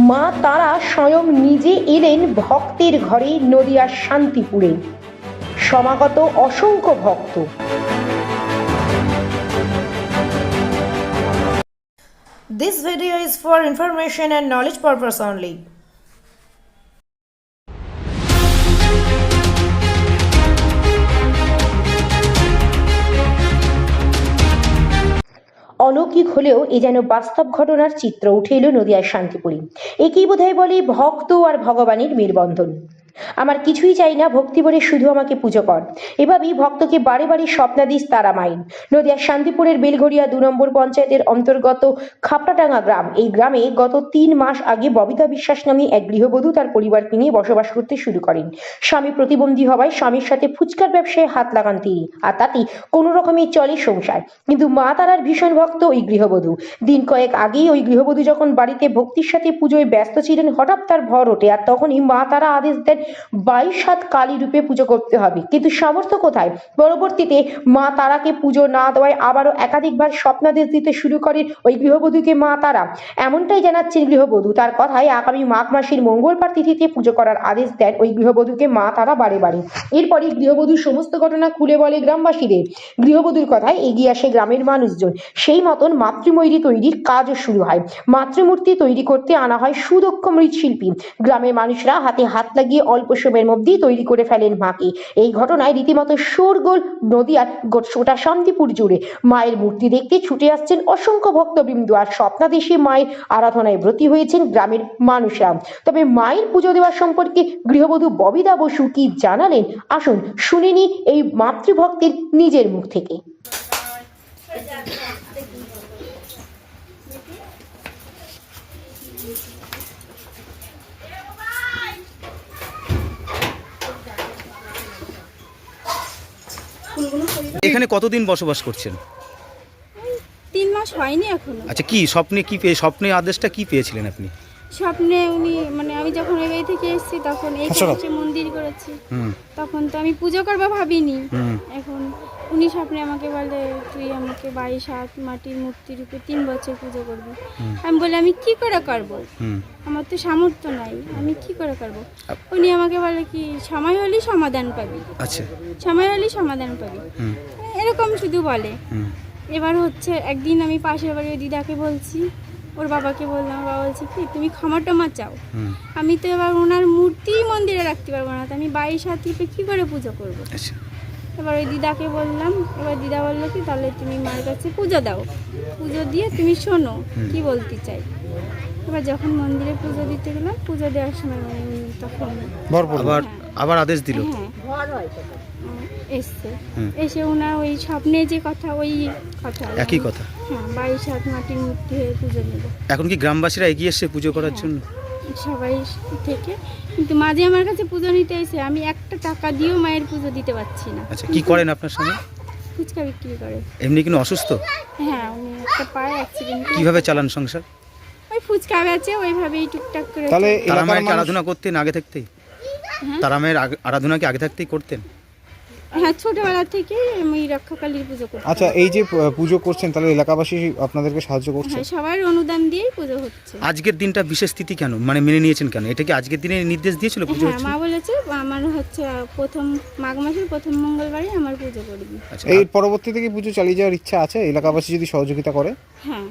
মা তারা স্বয়ং নিজে এলেন ভক্তের ঘরে নদিয়ার শান্তিপুরে সমাগত অসংখ্য ভক্ত This video is for information and knowledge purpose only. অলৌকিক হলেও এ যেন বাস্তব ঘটনার চিত্র উঠে এলো নদিয়ার শান্তিপুরে। একেই বোধহয় বলে ভক্ত আর ভগবানের মেলবন্ধন। আমার কিছুই চাই না, ভক্তি ভরে শুধু আমাকে পুজো কর। এভাবেই ভক্তকে বারে বারে স্বপ্নাদিস তারা মাইন নদিয়ার শান্তিপুরের বেলঘড়িয়া দু নম্বর পঞ্চায়েতের অন্তর্গত খাপড়াটাঙ্গা গ্রাম, এই গ্রামে গত তিন মাস আগে ববিতা বিশ্বাস নামে এক গৃহবধূ তার পরিবারকে নিয়ে বসবাস করতে শুরু করেন। স্বামী প্রতিবন্ধী হওয়ায় স্বামীর সাথে ফুচকার ব্যবসায় হাত লাগান তিনি, আর তাতেই কোনো রকমে চলে সংসার। কিন্তু মা তারার ভীষণ ভক্ত ওই গৃহবধূ। দিন কয়েক আগেই ওই গৃহবধূ যখন বাড়িতে ভক্তির সাথে পুজোয় ব্যস্ত ছিলেন, হঠাৎ তার ভর ওঠে, আর তখনই মা তারা আদেশ দেন বাইশ হাত কালী রূপে পুজো করতে হবে। কিন্তু সামর্থ্য কোথায়? পরবর্তীতে মা তারাকে পুজো না দেওয়ায় আবারও একাধিকবার স্বপ্নাদেশ দিতে শুরু করেন ওই গৃহবধূকে মা তারা। এমনটাই জানাচ্ছেন গৃহবধূ। তার কথায় আগামী মাঘ মাসের মঙ্গলবার তিথিতে পুজো করার আদেশ দেন ওই গৃহবধূকে মা তারা বারে বারে। এরপরই গৃহবধূর সমস্ত ঘটনা খুলে বলে গ্রামবাসীদের। গৃহবধূর কথায় এগিয়ে আসে গ্রামের মানুষজন। সেই মতন মাতৃময়ূরী তৈরির কাজও শুরু হয়। মাতৃমূর্তি তৈরি করতে আনা হয় সুদক্ষ মৃৎশিল্পী। গ্রামের মানুষরা হাতে হাত লাগিয়ে অল্প সময়ের মধ্যেই তৈরি করে ফেলেন মাকে। এই ঘটনায় রীতিমতো শোরগোল নদিয়ার গোটা শান্তিপুর জুড়ে। মায়ের মূর্তি দেখতে ছুটে আসছেন অসংখ্য ভক্তবৃন্দ আর স্বপ্নাদেশে মায়ের আরাধনায় ব্রতী হয়েছেন গ্রামের মানুষরা। তবে মায়ের পুজো দেওয়া সম্পর্কে গৃহবধূ ববিদা বসু কি জানালেন? আসুন শুনিনি এই মাতৃভক্তের নিজের মুখ থেকে। এখানে কতদিন বসবাস করছেন? তিন মাস হয়নি এখনও। আচ্ছা কি স্বপ্নে কি পেয়ে স্বপ্নে আদেশটা কি পেয়েছিলেন আপনি? স্বপ্নে উনি মানে আমি যখন ওই বাড়ি থেকে এসেছি তখন এই এসে মন্দির করেছি তখন তো আমি পুজো করব ভাবিনি। এখন উনি স্বপ্নে আমাকে বলে তুই আমাকে বাইশ হাত মাটির মূর্তির উপরে তিন বছর পুজো করবি। আমি বলি আমি কি করে করব? আমার তো সামর্থ্য নাই আমি কি করে করব? উনি আমাকে বলে কি সময় হলেই সমাধান পাবি। আচ্ছা। সময় হলেই সমাধান পাবি। এরকম শুধু বলে। এবার হচ্ছে একদিন আমি পাশের বাড়ির দিদাকে বলছি ওর বাবাকে বললাম বাবা বলছে কি তুমি খামার টমা চাও? আমি তো এবার ওনার মূর্তি মন্দিরে রাখতে পারব না তো আমি বাইশ হাত রূপে কী করে পুজো করব? আচ্ছা। এবার ওই দিদাকে বললাম এবার দিদা বলল কি তাহলে তুমি মার কাছে পুজো দাও। পুজো দিয়ে তুমি শোনো কি বলতে চাই? এবার যখন মন্দিরে পুজো দিতে গেলাম পুজো দেওয়ার সময় মানে তখন আবার আবার আদেশ দিল? হ্যাঁ। এসছে। এসে ওনার ওই স্বপ্নে যে কথা ওই কথা। একই কথা? হ্যাঁ বাইশ হাত মাটির মূর্তি হয়ে পুজো নেব এখন কি গ্রামবাসীরা এগিয়ে এসছে পুজো করার জন্য? সবাই থেকে। কিন্তু মাঝে আমার কাছে পুজো নিতে এসে আমি একটা টাকা দিয়েও মায়ের পুজো দিতে পারছি না। আচ্ছা কি করেন আপনার স্বামী? ফুচকা বিক্রি করে। এমনি কিন্তু অসুস্থ? হ্যাঁ উনি একটা পায়ে অ্যাক্সিডেন্ট কীভাবে চালান সংসার? ফুচকা বেচে ওইভাবেই টুকটাক করে তাহলে। তারা এলাকার মায়ের মানুষ- আরাধনা করতেন আগে থাকতেই হ্যাঁ। তারা মায়ের আগে- আরাধনা কি আগে থাকতেই করতেন? হ্যাঁ ছোটবেলা থেকেই আমি রক্ষাকালীর পুজো করি আচ্ছা এই যে পুজো করছেন তাহলে এলাকাবাসী আপনাদেরকে সাহায্য করছে? হ্যাঁ সবার অনুদান দিয়েই পুজো হচ্ছে। আজকের দিনটা বিশেষ তিথি কেন? মানে মেনে নিয়েছেন কেন? এটা কি আজকের দিনে নির্দেশ দিয়েছিল পুজো হ্যাঁ হচ্ছে? মা বলেছে আমার হচ্ছে প্রথম মাঘ মাসের প্রথম মঙ্গলবারই আমার পুজো করবি আচ্ছা এই পরবর্তীতে কি পুজো চালিয়ে যাওয়ার ইচ্ছা আছে? এলাকাবাসী যদি সহযোগিতা করে? হ্যাঁ